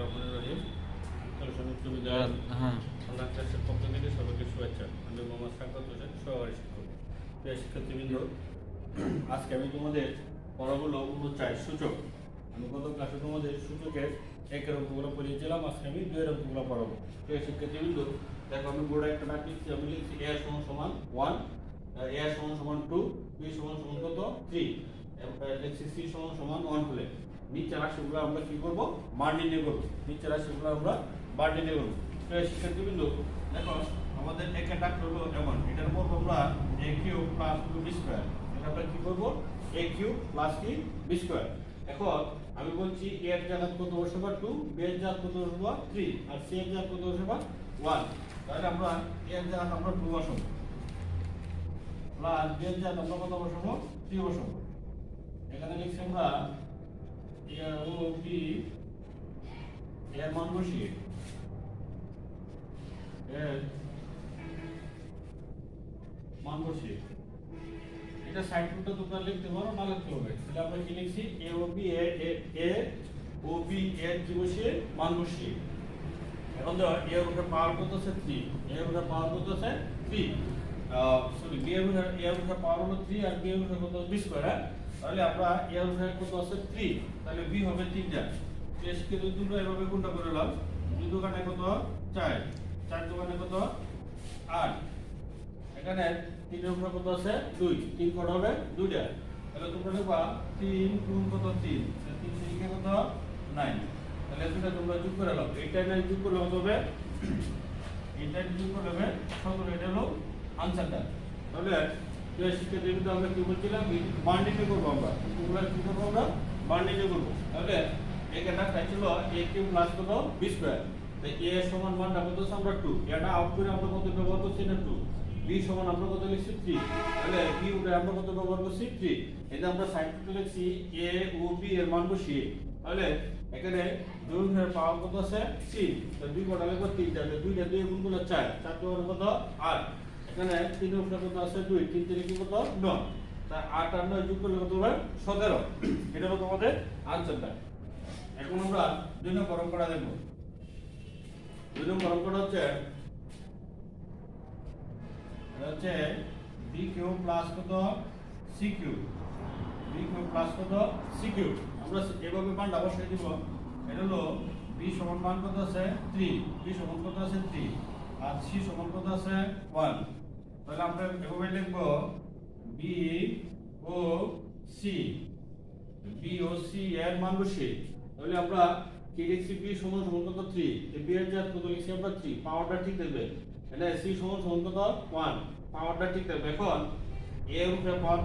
রহমানির রহিম। উচ্চ বিদ্যালয় হ্যাঁ। ক্লাসের পক্ষ থেকে সবাইকে শুভেচ্ছা। আমি মোহাম্মদ সাকাত হোসেন সহকারী শিক্ষক। প্রিয় শিক্ষার্থীবৃন্দ আজকে আমি তোমাদের পড়াগুলো উন্নচাই সূচক। আমি গত ক্লাসে তোমাদের সূচকের একের অঙ্কগুলো পড়িয়েছিলাম আজকে আমি দুয়ের অঙ্কগুলো পড়াবো। প্রিয় শিক্ষার্থীবৃন্দ দেখো আমি বোর্ডে একটা ডাক লিখছি আমি লিখছি এ সমান সমান ওয়ান এ সমান সমান টু বি সমান সমান কত? থ্রি লিখছি সি সমান সমান ওয়ান হলে। নিচের রাশিগুলো আমরা কি করব? মান নির্ণয় করব। নিচের রাশিগুলো আমরা মান নির্ণয় করব। শিক্ষার্থীবৃন্দ, দেখো, আমাদের একে ডাক হলো এমন। এটার উপর আমরা A Q plus two B square এটা আমরা কি করব? এ কিউ প্লাস কি বি স্কোয়ার এখন আমি বলছি এ এর জায়গা কত বসাবা টু বি এর জায়গা কত বসাবা থ্রি আর সি এর জায়গা কত বসাবা ওয়ান তাহলে আমরা এ এর জায়গা আমরা টু বসাবো। প্লাস বি এর জায়গা আমরা কত বসাবো? থ্রি বসাবো। এখানে লিখছি আমরা এ ও বি এর মান বসিয়ে মান বসিয়ে এটা সাইড রুটটা তোমরা লিখতে পারো না লিখতে হবে তাহলে আমরা কি লিখছি এ ও B A A- A O B এর কি বসিয়ে মান বসিয়ে এখন দেখো এ এর উপরে পাওয়ার কত আছে 3 এ এর উপরে পাওয়ার কত আছে 3 সরি বি এর উপরে এ এর উপরে পাওয়ার হলো 3 আর বি এর উপরে কত বি স্কয়ার হ্যাঁ? তাহলে আমরা এ এর কত আছে? 3 তাহলে বি হবে 3টা টেস্ট কে দুই দুটো এভাবে কোনটা করে নাও। দুই দোকানে কত? 4 চার দোকানে কত? 8 এখানে তিনের উপরে কত আছে? দুই। তিন কত হবে? দুইটা। তাহলে তোমরা লিখবা তিন গুণ কত? তিন। তিন তিনকে কত? নাইন তাহলে দুটা তোমরা যোগ করে নাও। এইটা নাই যোগ করলে কত হবে? এইটা যোগ করলে হবে সতেরো এটা হলো আনসারটা তাহলে আমরা কি ব্যবহার করছি না টু বি সমান আমরা কত লিখছি 3 তাহলে বি উঠে আমরা কত ব্যবহার করছি 3 এটা আমরা সাইড লিখছি এ ও বি এর মান বসিয়ে তাহলে এখানে দুই পাওয়ার কত 3 তো দুই কটা লিখব 3 দুইটা দুই গুণ করলে 4 4 তো কত? 8 এখানে তিন উপরে কত আছে 2 তিন, তিনে কি কত 9 তা 8 আর 9 যোগ করলে কত হবে? 17 এটা হলো তোমাদের আনসারটা এখন আমরা দুই হচ্ছে, এটা হচ্ছে বি প্লাস কত? সি আমরা এভাবে মানটা বসাই দিব। এটা হলো বি সমান মান কত আছে? 3 বি সমান কত আছে? 3 আর সি সমান কত আছে? 1 তাহলে আমরা এভাবে লিখব? বি ও সি বি ও সি এর মান বসিয়ে তাহলে আমরা কি লিখছি বি সমান সমান কত? 3 বি এর জাত কত? লিখছি আমরা 3 পাওয়ারটা ঠিক থাকবে। এটা সি সমান সমান কত? 1 পাওয়ারটা ঠিক থাকবে। এখন এ এর উপরে পাওয়ার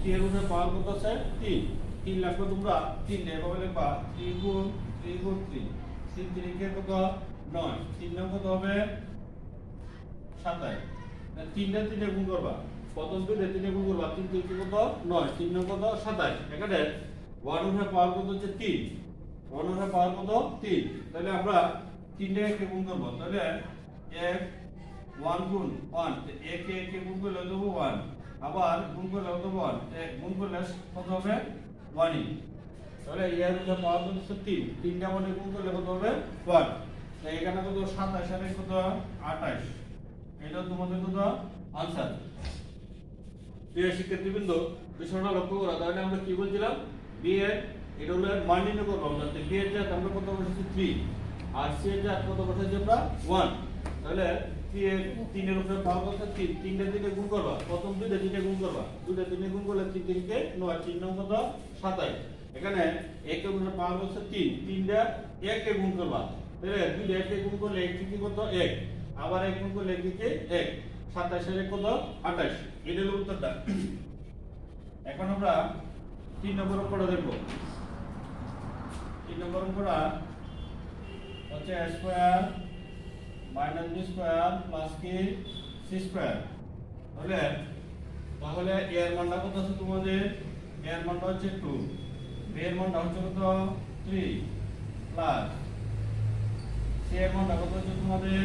সি এর উপরে পাওয়ার কত আছে? 3 3 লাগবে তোমরা? 3 নে এভাবে লিখবা। 3 গুণ 3 গুণ 3 3 3 কে কত? 9 3 নাম কত হবে? 27 তিনটা তিনটে গুণ করবা। প্রথম দুইটা তিনটে গুণ করবা? তিন তিন কত? নয়। তিন কত? সাতাশ। এখানে ওয়ান উঠে পাওয়ার কত হচ্ছে? তিন। ওয়ান উঠে পাওয়ার কত? তিন। তাহলে আমরা তিনটে একে গুণ করব। তাহলে এক ওয়ান গুণ ওয়ান একে একে গুণ করলে দেবো ওয়ান আবার গুণ করলে দেবো ওয়ান এক গুণ করলে কত হবে? ওয়ানই তাহলে এর উঠে পাওয়ার কত হচ্ছে? তিন। তিনটা মানে গুণ করলে কত হবে? ওয়ান এখানে কত? সাতাশ। আর কত? আঠাশ। এটা তোমাদের কত আনসার। প্রিয় শিক্ষার্থীবৃন্দ, বিষয়টা লক্ষ্য করা, তাহলে আমরা কি বলছিলাম? বি এর, এটা হলো মান নির্ণয় করব আমরা বি এর জাত আমরা কত বসেছি? থ্রি আর সি এর জাত কত বসেছি আমরা? ওয়ান তাহলে থ্রি এর তিনের উপরে পাওয়ার কথা তিন তিনটা দিনে গুণ করবা। প্রথম দুইটা দিনে গুণ করবা। দুইটা দিনে গুণ করলে তিন তিনকে নয়, তিন নং কত? সাতাই এখানে একে উপরে পাওয়ার হচ্ছে তিন। তিনটা একে গুণ করবা। তাহলে দুইটা একে গুণ করলে এক কি কত? এক। আবার এক গুণ করলে দিকে এক। সাতাশের কত? আঠাশ। এটা হলো উত্তরটা। এখন আমরা তিন নম্বর অঙ্কটা দেখব। তিন নম্বর অঙ্কটা হচ্ছে a square minus B square plus কি সি স্কোয়ার তাহলে তাহলে a এর মানটা কত আছে তোমাদের? a এর মানটা হচ্ছে টু b এর মানটা হচ্ছে কত? থ্রি প্লাস সি এর মানটা কত হচ্ছে তোমাদের?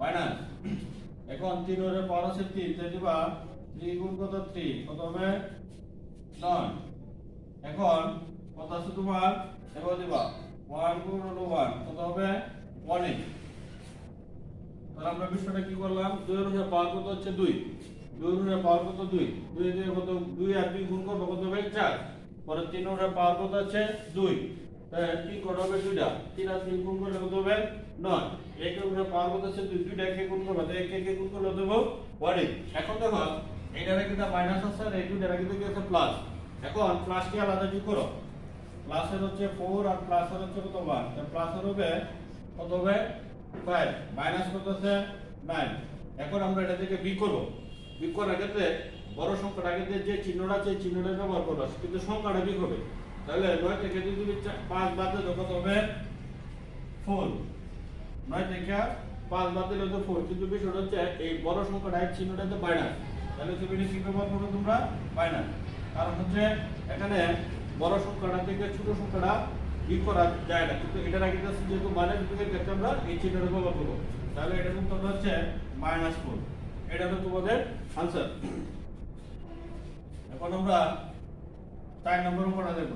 মাইনাস এখন তিন ওরে পাওয়ার আছে তিন তাই দিবা থ্রি গুণ কত থ্রি কত হবে নয়। এখন কত আছে তোমার? এবার দিবা। ওয়ান গুণ হলো ওয়ান, কত হবে? ওয়ান। তাহলে আমরা বিষয়টা কি করলাম? দুই উপরে পাওয়ার কত হচ্ছে দুই। দুই উপরে পাওয়ার কত দুই? দুই দিয়ে কত, দুই আর দুই গুণ করব, কত হবে চার। পরে তিন উপরে পাওয়ার কত আছে দুই। তাহলে তিন হবে দুইটা? তিন পাওয়ার দুইটা একে গুণ একে দেবো এখন আছে এই কিন্তু প্লাস এখন আলাদা করো। প্লাসের হচ্ছে ফোর আর হচ্ছে হবে মাইনাস নাইন এখন আমরা এটা থেকে বি করব। বি করার ক্ষেত্রে বড় যে চিহ্নটা আছে চিহ্নটা ব্যবহার করব, কিন্তু সংখ্যাটা বি হবে। তাহলে নয় থেকে যদি তুমি পাঁচ বাদ দিলে কত হবে? ফোর নয় থেকে পাঁচ বাদ দিলে তো ফোর কিন্তু বিষয়টা হচ্ছে এই বড় সংখ্যাটা এক চিহ্নটা হচ্ছে মাইনাস তাহলে তুমি কি ব্যবহার করবে তোমরা? মাইনাস কারণ হচ্ছে এখানে বড় সংখ্যাটা থেকে ছোট সংখ্যাটা ই করা যায় না। কিন্তু এটার যাচ্ছে যেহেতু মাইনাস বিয়োগের ক্ষেত্রে আমরা এই চিহ্নটা ব্যবহার করব। তাহলে এটা কিন্তু হচ্ছে মাইনাস ফোর এটা হলো তোমাদের আনসার এখন আমরা চার নম্বর উপরটা দেখব।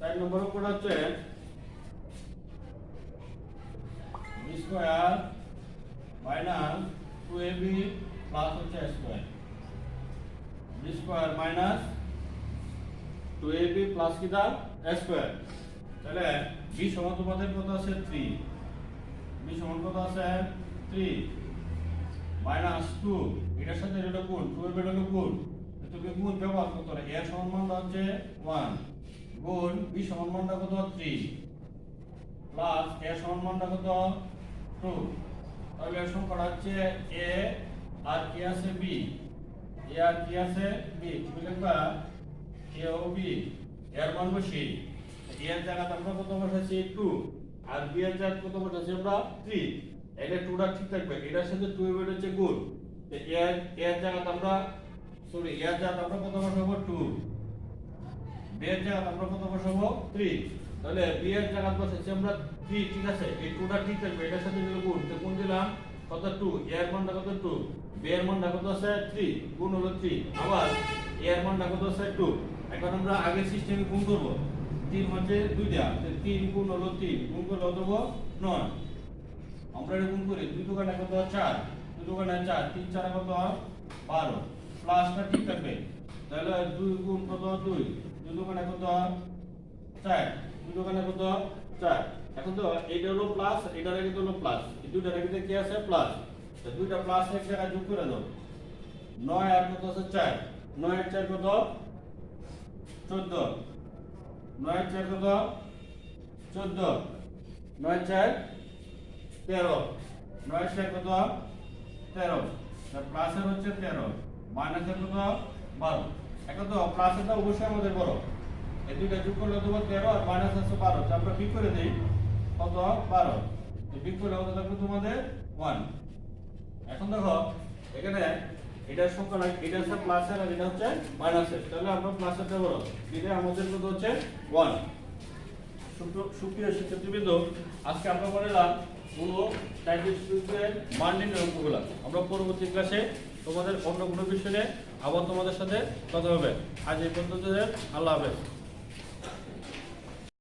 চার নম্বর উপর হচ্ছে B square minus two A B plus হচ্ছে square. B square minus two A B plus কি দা স্কোয়ার। তাহলে বি সমান তোমাদের আছে? থ্রি। বি সমান কত আছে? থ্রি। Minus two. এটার সাথে এটা গুণ টু এর বেটা গুণ তুমি গুণ ব্যবহার করতে এর সমান মানটা হচ্ছে ওয়ান। গুণ বি সমান মানটা কত? থ্রি প্লাস এর সমান মানটা কত? টু তাহলে সংখ্যাটা হচ্ছে এ আর কি আছে বি এ আর কি আছে বি তুমি লিখবা এ ও বি এর মান বসি। এ এর জায়গাতে আমরা কত বসাচ্ছি? টু আর বি এর জায়গাতে কত বসাচ্ছি আমরা? থ্রি এটা টুটা ঠিক থাকবে। এটার সাথে টু এর হচ্ছে গুণ। এ এর এ এর জায়গাতে আমরা সরি এ এর জায়গাতে আমরা কত বসাবো? টু বি এর জায়গাতে আমরা কত বসাবো। থ্রি তাহলে বি এর জায়গাতে বসাচ্ছি আমরা থ্রি ঠিক আছে? এই টুটা ঠিক থাকবে, এটার সাথে দিলে গুণ। তো গুণ দিলাম, কত? টু এর মানটা কত? টু বি এর মানটা কত আছে? থ্রি গুণ হলো থ্রি আবার এর মানটা কত আছে? টু এখন আমরা আগের সিস্টেমে গুণ করব। তিন হচ্ছে দুইটা। তিন গুণ হলো তিন। গুণ করলে হতো নয়। আমরা এটা গুণ করি। দুই দোকানে কত? চার। দুই দোকানে চার। তিন চার কত? বারো। প্লাসটা ঠিক থাকবে। তাহলে দুই গুণ কত? দুই। দুই কত চার দুই কত চার এখন তো এইটা হলো প্লাস এটার আগে হলো প্লাস এই দুইটার আগে কি আছে? প্লাস দুইটা প্লাস এক জায়গায় যোগ করে দাও। নয় আর কত আছে? চার। নয় চার কত? চোদ্দ। নয় চার কত? চোদ্দ। নয় চার? তেরো। নয় চার কত? তেরো। প্লাসের হচ্ছে তেরো। মাইনাসের কত? বারো। এখন তো প্লাসেরটা অবশ্যই আমাদের বড়। এই দুইটা যোগ করলে দেবো তেরো আর মাইনাস আছে বারো। আমরা বিক করে দিই, কত? বারো। বিক করলে কত থাকবে তোমাদের? ওয়ান এখন দেখো, এখানে এটার সংখ্যা এটা হচ্ছে প্লাসের আর এটা হচ্ছে মাইনাসের তাহলে আমরা প্লাসেরটা বড়। এটা আমাদের কত হচ্ছে? ওয়ান সুপ্রিয় শিক্ষার্থীবৃন্দ, আজকে আমরা বললাম কোনো সাইন্টিফিকের মান নির্ণয় আমরা পরবর্তী ক্লাসে তোমাদের অন্য কোনো বিষয়ে আবার তোমাদের সাথে কথা হবে। আজ এই পর্যন্ত আল্লাহ হাফেজ।